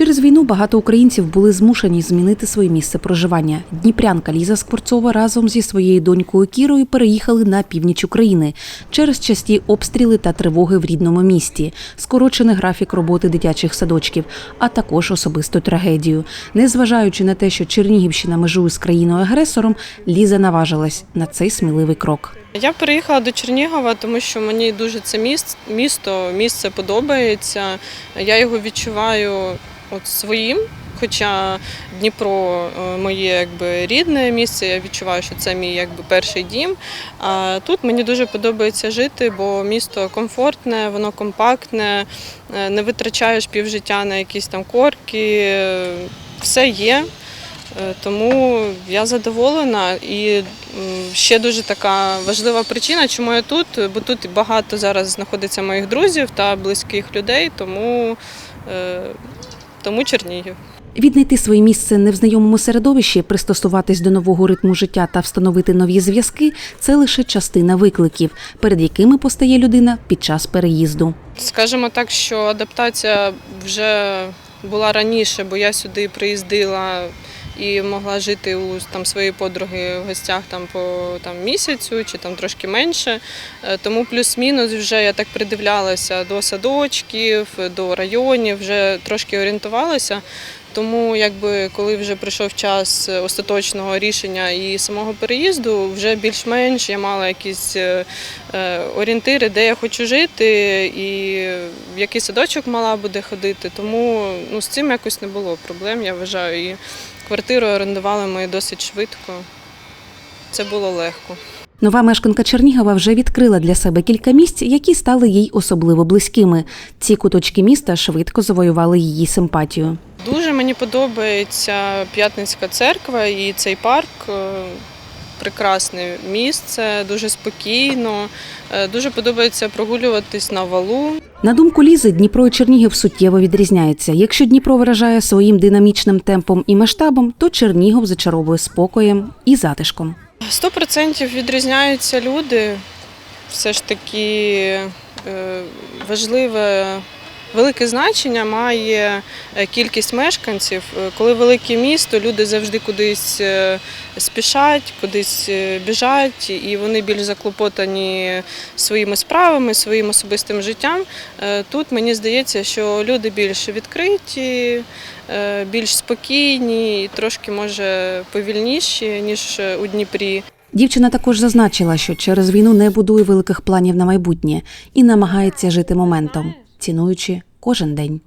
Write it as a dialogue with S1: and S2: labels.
S1: Через війну багато українців були змушені змінити своє місце проживання. Дніпрянка Ліза Скворцова разом зі своєю донькою Кірою переїхали на північ України через часті обстріли та тривоги в рідному місті, скорочений графік роботи дитячих садочків, а також особисту трагедію. Незважаючи на те, що Чернігівщина межує з країною агресором, Ліза наважилась на цей сміливий крок.
S2: Я переїхала до Чернігова, тому що мені дуже це міст, місто, місце подобається. Я його відчуваю от своїм. Хоча Дніпро е, моє якби рідне місце, я відчуваю, що це мій якби перший дім. А тут мені дуже подобається жити, бо місто комфортне, воно компактне, е, не витрачаєш півжиття на якісь там корки, е, все є. Е, Тому я задоволена і ще дуже така важлива причина, чому я тут, бо тут багато зараз знаходиться моїх друзів та близьких людей, тому, е, тому Чернігів.
S1: Віднайти своє місце не в знайомому середовищі, пристосуватись до нового ритму життя та встановити нові зв'язки це лише частина викликів, перед якими постає людина під час переїзду.
S2: Скажімо так, що адаптація вже була раніше, бо я сюди приїздила і могла жити у там своєї подруги в гостях там по там місяцю чи там трошки менше. Е, Тому плюс-мінус вже я так придивлялася до садочків, до районів, вже трошки орієнтувалася. Тому, якби коли вже прийшов час остаточного рішення і самого переїзду, вже більш-менш я мала якісь е, е, орієнтири, де я хочу жити, і в який садочок мала буде ходити. Тому ну, з цим якось не було проблем, я вважаю. І квартиру орендували ми досить швидко. Це було легко.
S1: Нова мешканка Чернігова вже відкрила для себе кілька місць, які стали їй особливо близькими. Ці куточки міста швидко завоювали її симпатію.
S2: Дуже мені подобається П'ятницька церква і цей парк. Прекрасне місце, дуже спокійно. Е, Дуже подобається прогулюватись на валу.
S1: На думку Лізи, Дніпро і Чернігів суттєво відрізняються. Якщо Дніпро виражає своїм динамічним темпом і масштабом, то Чернігов зачаровує спокоєм і затишком.
S2: Сто процентів відрізняються люди. Все ж таки е, важливе, велике значення має е, кількість мешканців. Е, Коли велике місто, люди завжди кудись е, спішать, кудись біжать, і вони більш заклопотані своїми справами, своїм особистим життям. Тут мені здається, що люди більш відкриті, більш спокійні і трошки може повільніші, ніж у Дніпрі.
S1: Дівчина також зазначила, що через війну не будує великих планів на майбутнє і намагається жити моментом, цінуючи кожен день.